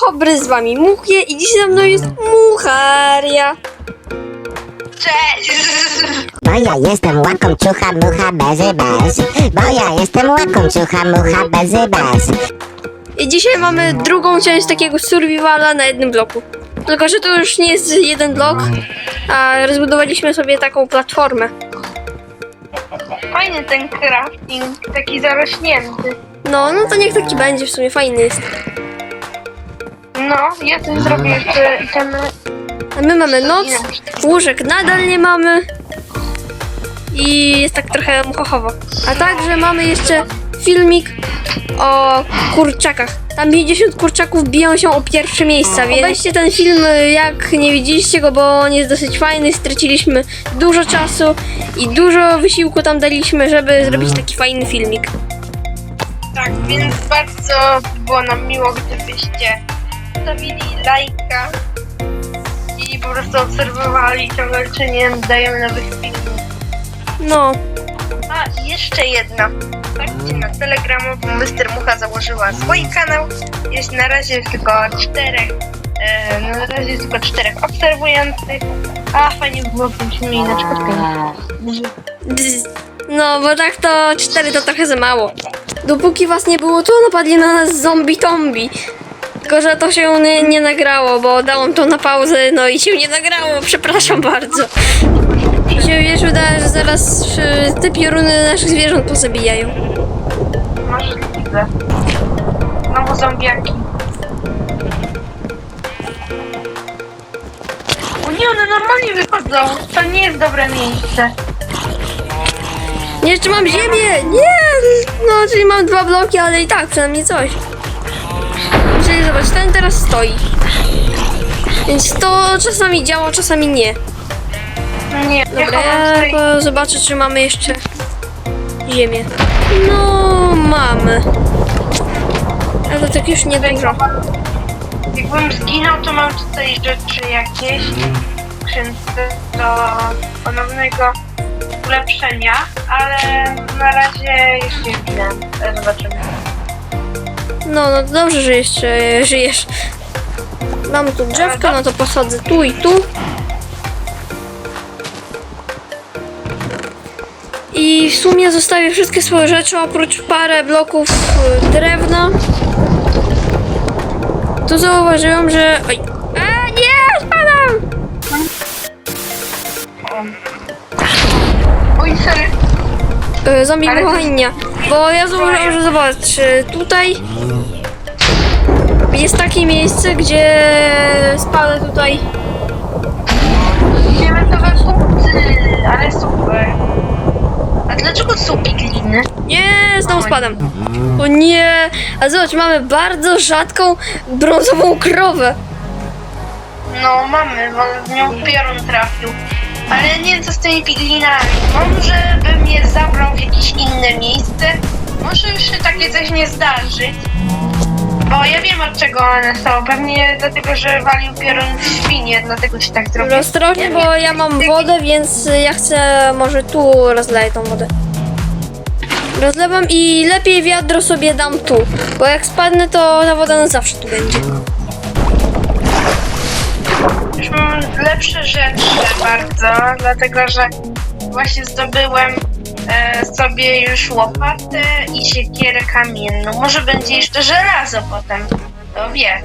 Hobry z wami Muchie i dzisiaj ze mną jest Mucharia. Cześć! Bo ja jestem łakomczucha mucha bezy bez. Bo ja jestem łakomczucha mucha bezy bez. I dzisiaj mamy drugą część takiego survivala na jednym bloku. Tylko, że to już nie jest jeden blok, a rozbudowaliśmy sobie taką platformę. Fajny ten crafting, taki zarośnięty. No, no to niech taki będzie, w sumie fajny jest. No, ja tu zrobię jeszcze ten... A my mamy noc, łóżek nadal nie mamy i jest tak trochę muchochowo. A także mamy jeszcze filmik o kurczakach. Tam 50 kurczaków biją się o pierwsze miejsca, więc weźcie ten film jak nie widzieliście go, bo on jest dosyć fajny. Straciliśmy dużo czasu i dużo wysiłku tam daliśmy, żeby zrobić taki fajny filmik. Tak, więc bardzo było nam miło, gdybyście zostawili lajka i po prostu obserwowali ciągle, czy nie dajemy nowych filmów. No, A, i jeszcze jedna. Patrzcie na telegramową Mr. Mucha założyła swój kanał. Jest na razie tylko czterech. E, na razie jest tylko czterech obserwujących. A fajnie by było, gdybyśmy mieli na przykład pięć. Bzz. No, bo tak to 4 to trochę za mało. Dopóki was nie było, to napadli na nas zombie tombi. Tylko, że to się nie, nie nagrało, bo dałam to na pauzę, no i się nie nagrało, przepraszam bardzo. Mi się wiesz, wydaje, że zaraz y, te pioruny naszych zwierząt pozabijają. Możliwe. Znowu zombiaki. O nie, one normalnie wychodzą. To nie jest dobre miejsce. Nie, jeszcze mam ziemię! Nie! No, czyli mam dwa bloki, ale i tak, przynajmniej coś. Zobacz, ten teraz stoi. Więc to czasami działa, czasami nie. Nie, nie Dobra, ja zobaczę, czy mamy jeszcze ziemię. No, mamy. Ale to tak już nie dużo. Jakbym zginął, to mam tutaj rzeczy jakieś skrzynce do ponownego ulepszenia, ale na razie jeszcze nie. E, Zobaczymy. No, no to dobrze, że jeszcze żyjesz. Mam tu drzewko, no to posadzę tu i tu. I w sumie zostawię wszystkie swoje rzeczy, oprócz parę bloków y, drewna. Tu zauważyłam, że... Oj. A, nie! Spadam! Oj, sorry. Y, Zombie Ale-. Bo ja zauważyłam, że zobacz, tutaj jest takie miejsce, gdzie spada tutaj. Diamentowe punkty, ale super. A dlaczego są pigliny? Nie, znowu spadam. O nie! A zobacz, mamy bardzo rzadką brązową krowę. No mamy, bo w nią piorun trafił. Ale nie wiem co z tymi piglinami. Może bym je zabrał w jakieś inne miejsce. Może już się takie coś nie zdarzyć. Bo ja wiem od czego one są. Pewnie dlatego, że walił piorun w świnie, dlatego się tak zrobiło. Ostrożnie, bo ja mam wodę, więc ja chcę, może tu rozleję tą wodę. Rozlewam i lepiej wiadro sobie dam tu, bo jak spadnę, to ta woda na zawsze tu będzie. Już mam lepsze rzeczy bardzo, dlatego że właśnie zdobyłem e, sobie już łopatę i siekierę kamienną. Może będzie jeszcze żelazo potem, kto wie.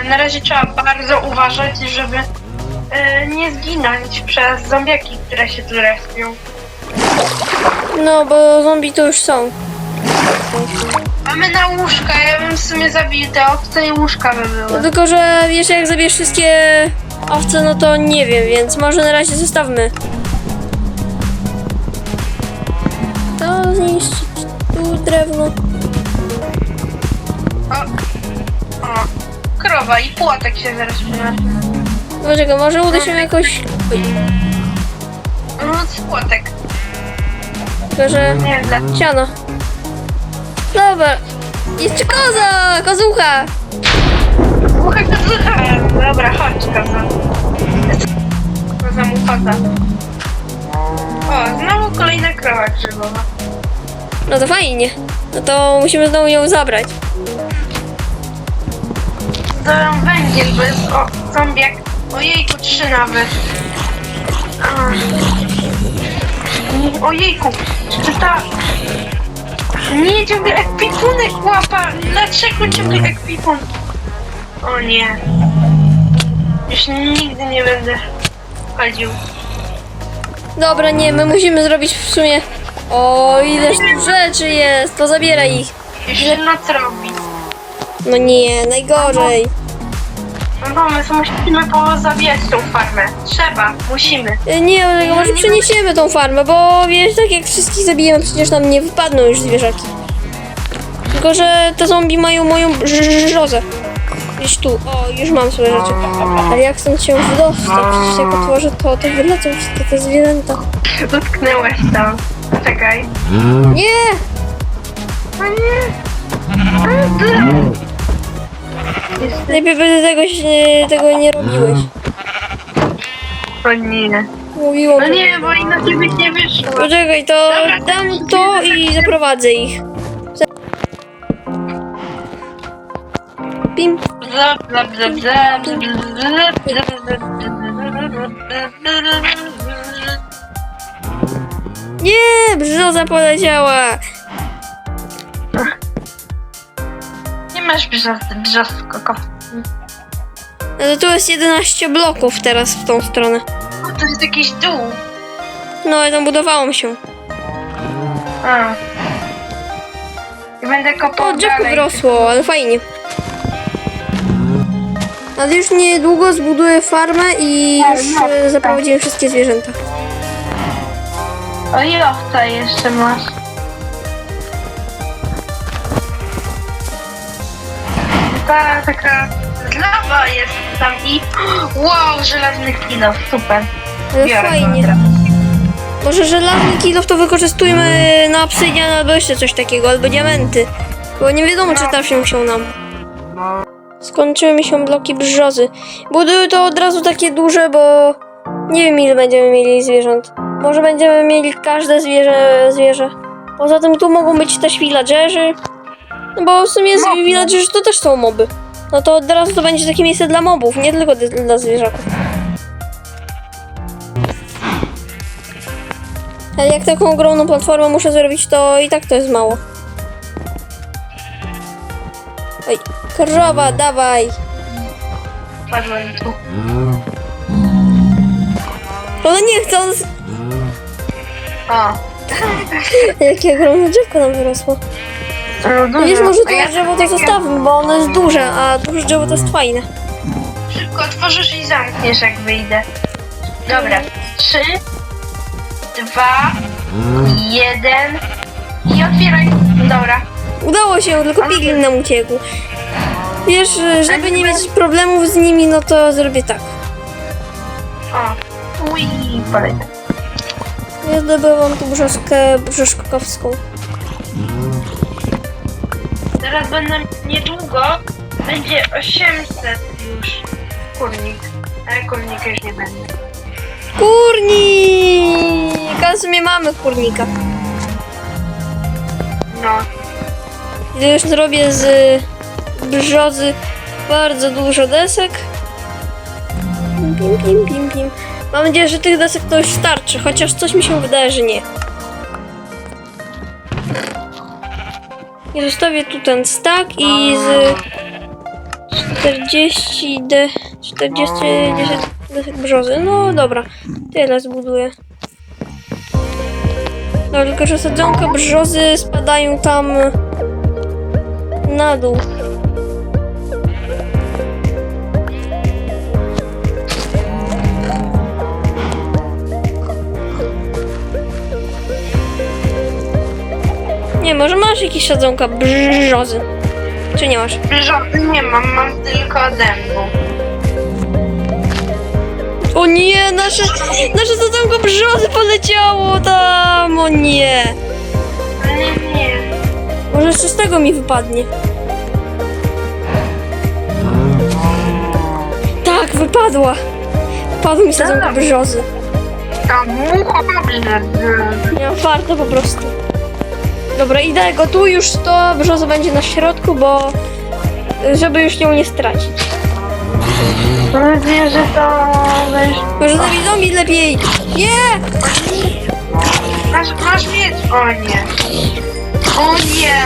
A na razie trzeba bardzo uważać, żeby e, nie zginąć przez zombiaki, które się tu respią. No, bo zombie to już są. Mamy na łóżka, ja bym w sumie zabił te owce i łóżka by No były. tylko, że wiesz, jak zabierz wszystkie owce, no to nie wiem, więc może na razie zostawmy. To zniszczyć tu drewno. O, o, krowa i płotek się zaraz przynosi. Dlaczego? Może uda się jakoś... Oj, No, płotek. tylko, że... Nie wiem, dla Siano. Dobra. Jeszcze koza! Kozucha! Mucha kozucha! Dobra, chodź koza. Koza mu koza. O, znowu kolejna krowa grzybowa. No to fajnie. No to musimy znowu ją zabrać. dodam węgiel, bo jest o, zombiak. Ojejku, trzy nawet. A. Ojejku, czy ta... Nie, ciągle ekwipunek łapa. Dlaczego ciągle ekwipunek? O nie. Już nigdy nie będę chodził. Dobra, nie, my musimy zrobić w sumie... O, ileż tu rzeczy jest, to zabieraj ich. Już noc robi. No nie, najgorzej. Mam pomysł, musimy pozabijać tą farmę. Trzeba, musimy. E, Nie, Olego, może przeniesiemy tą farmę, bo wiesz, tak jak wszystkich zabijemy, przecież nam nie wypadną już zwierzaki. Tylko, że te zombie mają moją brzozę. Gdzieś tu. O, już mam swoje rzeczy. Ale jak stąd się wydostać? Przecież jak otworzę to, to wylecą wszystkie te zwierzęta. Dotknęłaś tam. Czekaj. Nie! O nie. Lepiej by tego, się- tego nie robiłeś. Nie. Mówiłam. No nie, bo inaczej byś nie wyszło. Poczekaj, to dam to i zaprowadzę ich. Pim. Bzap, bzap, bzap, bzap, bzap, bzap, bzap. Nie, brzoza poleciała. Nie masz brzos- brzoskoko. No to tu jest 11 bloków teraz w tą stronę. O, to jest jakiś dół. No i tam budowałam się. A. I będę kopał O, drzewko dalej. wyrosło, ale fajnie. Ale już niedługo zbuduję farmę i już e, zaprowadziłem wszystkie zwierzęta. O, i owca jeszcze masz. Ta taka lawa jest tam i... Wow, żelazny kilo, super. Ale Biorę fajnie. go. Może żelazny kilof to wykorzystujmy na obsydian albo jeszcze coś takiego, albo diamenty. Bo nie wiadomo, czy trafią się nam. Skończyły mi się bloki brzozy. Buduję to od razu takie duże, bo nie wiem ile będziemy mieli zwierząt. Może będziemy mieli każde zwierzę. zwierzę. Poza tym tu mogą być też villagerzy. No bo w sumie z villagerzy to też są moby. No to od razu to będzie takie miejsce dla mobów, nie tylko dla zwierzaków. Ale jak taką ogromną platformę muszę zrobić, to i tak to jest mało. Oj, krowa, dawaj. Padłem tu. Ona nie z- O. Jakie ogromne drzewko nam wyrosło. No, Wiesz, może to drzewo to zostawmy, bo ono jest duże, a duże drzewo to jest fajne. Szybko otworzysz i zamkniesz, jak wyjdę. Dobra. Trzy, dwa, jeden i otwieraj. Dobra. Udało się, tylko piglin nam uciekł. Wiesz, żeby nie mieć problemów z nimi, no to zrobię tak. O. Ui. Ja zdobywam tu brzoskę brzeszkowską. Teraz będę niedługo. Będzie 800 już. Kurnik. Ale kurnika już nie będę. Kurnik! A w sumie mamy kurnika. No. Już zrobię z brzozy bardzo dużo desek. Pim, pim, pim, pim. Mam nadzieję, że tych desek to już starczy, chociaż coś mi się wydaje, że nie. I zostawię tu ten stack i z 40 de, 40 10 desek brzozy. No dobra, tyle zbuduję. No tylko, że sadzonka brzozy spadają tam na dół. Nie, może masz jakieś sadzonka brzozy? Czy nie masz? Brzozy nie mam, mam tylko dębu. O nie, nasze, nasze sadzonko brzozy poleciało tam, o nie. Ale nie. Może jeszcze z tego mi wypadnie. Tak, wypadła. Wypadła mi sadzonka Dobra. brzozy. Tam mucha. Nie mam farta po prostu. Dobra, idę go tu już to brzoza będzie na środku, bo żeby już nią nie stracić. Mam nadzieję, że to będziesz... Może zombie, zombie lepiej! Nie! Masz, masz mieć! O nie! O nie!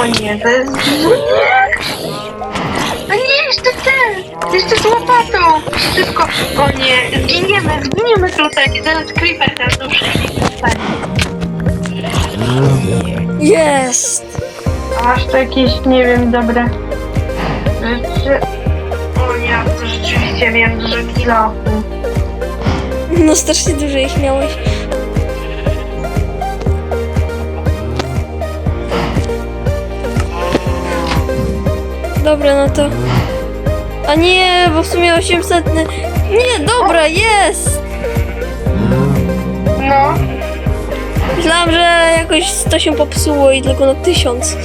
O nie, to jest... Nie! A nie, jeszcze ten! Jeszcze z łopatą! Szybko! O nie, zginiemy, zginiemy tutaj! Zaraz creeper nas duszy. Jest! A masz tu jakieś, nie wiem, dobre rzeczy? O nie, to rzeczywiście miałem dużo kilo. No strasznie dużo ich miałeś. Dobra, no to... A nie, bo w sumie 800... Nie, dobra, jest! No, Myślałam, że jakoś to się popsuło i tylko na 1000.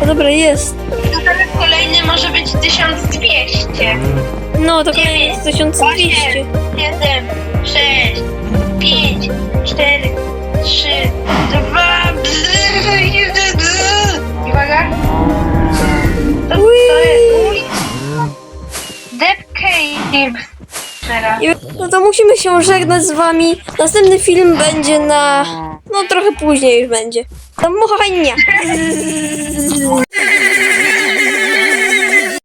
No dobra, jest. to teraz kolejny może być 1200. No, to kolejny jest 1200. 7, 6, 5, 4, 3, 2, Uwaga. To, to jest Dead Cave. Teraz. I- No to musimy się żegnać z wami. Następny film będzie na... No trochę później już będzie. No, mochania.